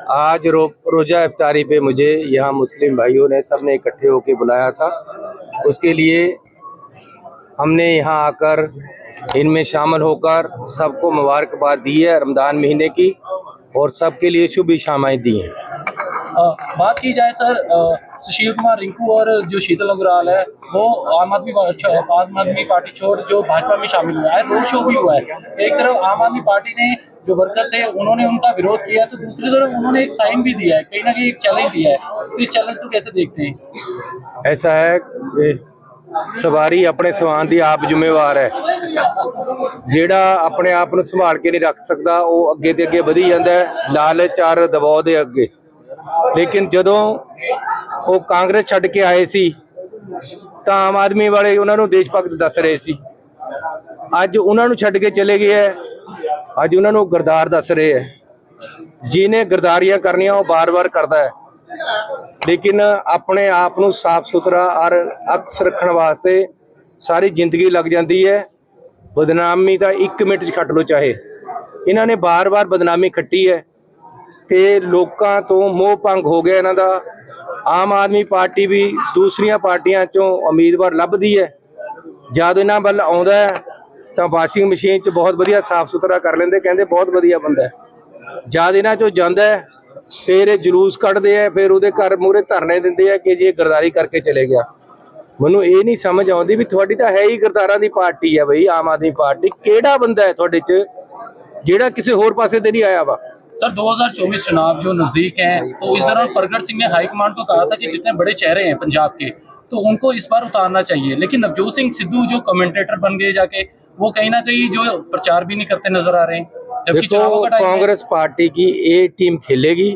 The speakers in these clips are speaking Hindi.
आज रो, रोजा इफ्तारी पे मुझे यहाँ मुस्लिम भाइयों ने सबने इकट्ठे होकर बुलाया था। उसके लिए हमने यहाँ आकर इनमें शामिल होकर सबको मुबारकबाद दी है रमज़ान महीने की और सबके लिए शुभ इशामाएँ दी हैं। बात की जाए सर सुशील कुमार रिंकू और जो शीतल अग्रवाल है वो आम आदमी आम आदमी पार्टी छोड़ जो भाजपा में शामिल हुआ है रोड शो भी हुआ है। एक तरफ़ आम आदमी पार्टी ने जो वर्कर थे उन्होंने उनका विरोध किया तो दूसरी तरफ उन्होंने एक साइन भी दिया है कहीं ना कहीं एक चैलेंज दिया है तो इस चैलेंज को कैसे देखते हैं ऐसा है कि ਸਵਾਰੀ ਆਪਣੇ ਸਵਾਨ ਦੀ ਆਪ ਜ਼ਿੰਮੇਵਾਰ ਹੈ ਜਿਹੜਾ ਆਪਣੇ ਆਪ ਨੂੰ ਸੰਭਾਲ ਕੇ ਨਹੀਂ ਰੱਖ ਸਕਦਾ ਉਹ ਅੱਗੇ ਤੇ ਅੱਗੇ ਵਧੀ ਜਾਂਦਾ ਹੈ ਲਾਲਚ ਔਰ ਦਬਾਅ ਦੇ ਅੱਗੇ ਲੇਕਿਨ ਜਦੋਂ ਉਹ ਕਾਂਗਰਸ ਛੱਡ ਕੇ ਆਏ ਸੀ ਤਾਂ ਆਮ ਆਦਮੀ ਵਾਲੇ ਉਹਨਾਂ ਨੂੰ ਦੇਸ਼ ਭਗਤ ਦੱਸ ਰਹੇ ਸੀ ਅੱਜ ਉਹਨਾਂ ਨੂੰ ਛੱਡ ਕੇ ਚਲੇ ਗਏ ਹੈ ਅੱਜ ਉਹਨਾਂ ਨੂੰ ਗਰਦਾਰ ਦੱਸ ਰਹੇ ਹੈ। ਜਿਹਨੇ ਗਰਦਾਰੀਆਂ ਕਰਨੀਆਂ, ਉਹ ਬਾਰ-ਬਾਰ ਕਰਦਾ ਹੈ। ਲੇਕਿਨ ਆਪਣੇ ਆਪ ਨੂੰ ਸਾਫ਼ ਸੁਥਰਾ ਔਰ ਅਕਸ ਰੱਖਣ ਵਾਸਤੇ ਸਾਰੀ ਜ਼ਿੰਦਗੀ ਲੱਗ ਜਾਂਦੀ ਹੈ। ਬਦਨਾਮੀ ਤਾਂ 1 ਮਿੰਟ 'ਚ ਖੱਟ ਲੋ ਚਾਹੇ। ਇਹਨਾਂ ਨੇ ਬਾਰ-ਬਾਰ ਬਦਨਾਮੀ ਖੱਟੀ ਹੈ ਤੇ ਲੋਕਾਂ ਤੋਂ ਮੋਹ ਭੰਗ ਹੋ ਗਿਆ ਇਹਨਾਂ ਦਾ। ਆਮ ਆਦਮੀ ਪਾਰਟੀ ਵੀ ਦੂਸਰੀਆਂ ਪਾਰਟੀਆਂ 'ਚੋਂ ਉਮੀਦਵਾਰ ਲੱਭਦੀ ਹੈ। ਜਦ ਇਹਨਾਂ ਵੱਲ ਆਉਂਦਾ ਤਾਂ ਵਾਸ਼ਿੰਗ ਮਸ਼ੀਨ 'ਚ ਬਹੁਤ ਵਧੀਆ ਸਾਫ਼ ਸੁਥਰਾ ਕਰ ਲੈਂਦੇ ਕਹਿੰਦੇ ਬਹੁਤ ਵਧੀਆ ਬੰਦਾ ਹੈ ਜਦ ਇਹਨਾਂ 'ਚੋਂ ਜਾਂਦਾ ਹੈ ਫਿਰ ਇਹ ਜਲੂਸ ਕੱਢਦੇ ਆ ਫਿਰ ਉਹਦੇ ਘਰ ਮੂਹਰੇ ਧਰਨੇ ਦਿੰਦੇ ਆ ਕਿ ਜੀ ਇਹ ਗਰਦਾਰੀ ਕਰਕੇ ਚਲੇ ਗਿਆ ਮੈਨੂੰ ਇਹ ਨਹੀਂ ਸਮਝ ਆਉਂਦੀ ਵੀ ਤੁਹਾਡੀ ਤਾਂ ਹੈ ਹੀ ਗਰਦਾਰਾਂ ਦੀ ਪਾਰਟੀ ਹੈ ਬਈ ਆਮ ਆਦਮੀ ਪਾਰਟੀ ਕਿਹੜਾ ਬੰਦਾ ਹੈ ਤੁਹਾਡੇ 'ਚ ਜਿਹੜਾ ਕਿਸੇ ਹੋਰ ਪਾਸੇ ਤੇ ਨਹੀਂ ਆਇਆ ਵਾ सर 2024 चुनाव जो नजदीक हैं तो इस दौरान प्रगट सिंह ने हाईकमान को कहा था कि जितने बड़े चेहरे हैं पंजाब के तो उनको इस बार उतारना चाहिए लेकिन नवजोत सिंह सिद्धू जो कमेंटेटर बन गए जाके वो कहीं ना कहीं जो प्रचार भी नहीं करते नज़र आ रहे हैं। जबकि देखो। कांग्रेस पार्टी की ए टीम खेलेगी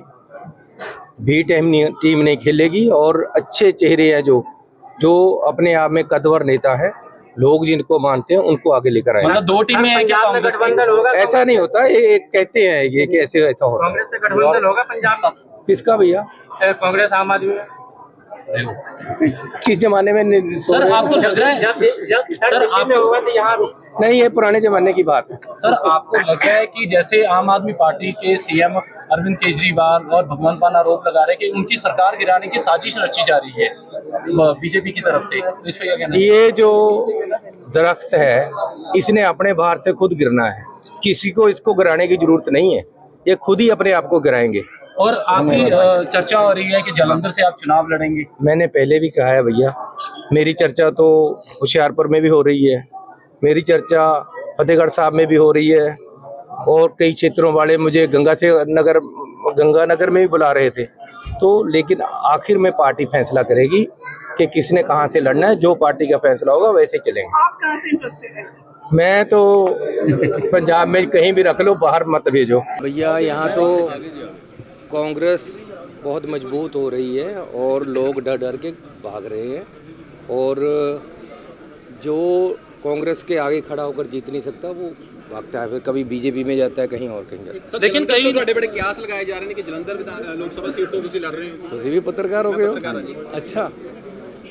बी टीम नहीं टीम नहीं खेलेगी और अच्छे चेहरे हैं जो जो अपने आप में कदवर नेता है लोग जिनको मानते हैं उनको आगे लेकर आए। मतलब दो टीमें हैं क्या कांग्रेस की? ऐसा नहीं होता ये एक कहते हैं ये कि ऐसे ऐसा होता कांग्रेस से गठबंधन होगा पंजाब का? किसका भैया? कांग्रेस आम आदमी किस जमाने में नहीं- सर आपको लग रहा है जब जब सर, सर आप- में होगा तो यहाँ नहीं ये पुराने जमाने की बात है। सर आपको लग रहा है कि जैसे आम आदमी पार्टी के सीएम अरविंद केजरीवाल और भगवंत मान आरोप लगा रहे हैं कि उनकी सरकार गिराने की साजिश रची जा रही है बीजेपी की तरफ़ से। तो इस पर क्या कहना ये जो दरख्त है इसने अपने बाहर से खुद गिरना है। किसी को इसको गिराने की ज़रूरत नहीं है। ये खुद ही अपने आप को गिराएँगे। और आपकी चर्चा हो रही है कि जालंधर से आप चुनाव लड़ेंगे? मैंने पहले भी कहा है भैया मेरी चर्चा तो होशियारपुर में भी हो रही है मेरी चर्चा फतेहगढ़ साहब में भी हो रही है और कई क्षेत्रों वाले मुझे गंगा से नगर गंगानगर में भी बुला रहे थे तो लेकिन आखिर में पार्टी फैसला करेगी कि किसने कहाँ से लड़ना है जो पार्टी का फैसला होगा वैसे चलेंगे। आप कहाँ से इंटरेस्टेड हैं? मैं तो पंजाब में कहीं भी रख लो बाहर मत भेजो। भैया यहाँ तो कांग्रेस बहुत मजबूत हो रही है और लोग डर डर के भाग रहे हैं और जो कांग्रेस के आगे खड़ा होकर जीत नहीं सकता वो भागता है फिर कभी बीजेपी में जाता है कहीं और कहीं जाता है लेकिन कई ਬੜੇ ਬੜੇ ਕਿਆਸ ਲਗਾਏ ਜਾ ਰਹੇ ਨੇ ਕਿ ਜਲੰਧਰ ਵਿਧਾਨ ਲੋਕ ਸਭਾ ਸੀਟ ਤੋਂ ਤੁਸੀਂ ਲੜ ਰਹੇ ਹੋ ਤੁਸੀਂ ਵੀ ਪੱਤਰਕਾਰ ਹੋ ਗਏ ਹੋ ਅੱਛਾ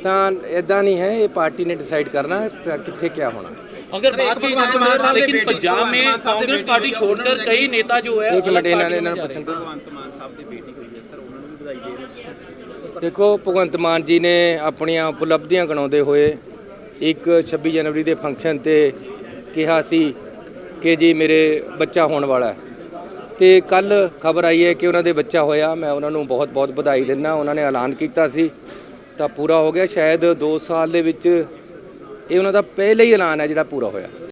ਤਾਂ ਇਦਾਂ ਨਹੀਂ ਹੈ ਇਹ ਪਾਰਟੀ ਨੇ ਡਿਸਾਈਡ ਕਰਨਾ ਹੈ ਤਾਂ ਕਿੱਥੇ ਕੀ ਹੋਣਾ अगर बात की जाए सर लेकिन पंजाब में कांग्रेस पार्टी छोड़कर कई नेता जो है ਇੱਕ ਮਿੰਟ अलग ਇਹਨਾਂ ਨੇ ਵਧਾਈ ਦੇ ਰਹੇ ਹੋ ਦੇਖੋ, ਭਗਵੰਤ ਮਾਨ ਜੀ ਨੇ ਆਪਣੀਆਂ ਉਪਲਬਧੀਆਂ ਗਣਾਉਂਦੇ ਹੋਏ ਇੱਕ 26 ਜਨਵਰੀ ਦੇ ਫੰਕਸ਼ਨ ਤੇ ਕਿਹਾ ਸੀ ਕਿ ਜੀ ਮੇਰੇ ਬੱਚਾ ਹੋਣ ਵਾਲਾ ਹੈ। ਤੇ ਕੱਲ ਖਬਰ ਆਈ ਹੈ ਕਿ ਉਹਨਾਂ ਦੇ ਬੱਚਾ ਹੋਇਆ। ਮੈਂ ਉਹਨਾਂ ਨੂੰ ਬਹੁਤ-ਬਹੁਤ ਵਧਾਈ ਦਿੰਦਾ। ਉਹਨਾਂ ਨੇ ਐਲਾਨ ਕੀਤਾ ਸੀ। ਤਾਂ ਪੂਰਾ ਹੋ ਗਿਆ। ਸ਼ਾਇਦ 2 ਸਾਲ ਦੇ ਵਿੱਚ ਇਹ ਉਹਨਾਂ ਦਾ ਪਹਿਲਾ ਹੀ ਐਲਾਨ ਹੈ ਜਿਹੜਾ ਪੂਰਾ ਹੋਇਆ।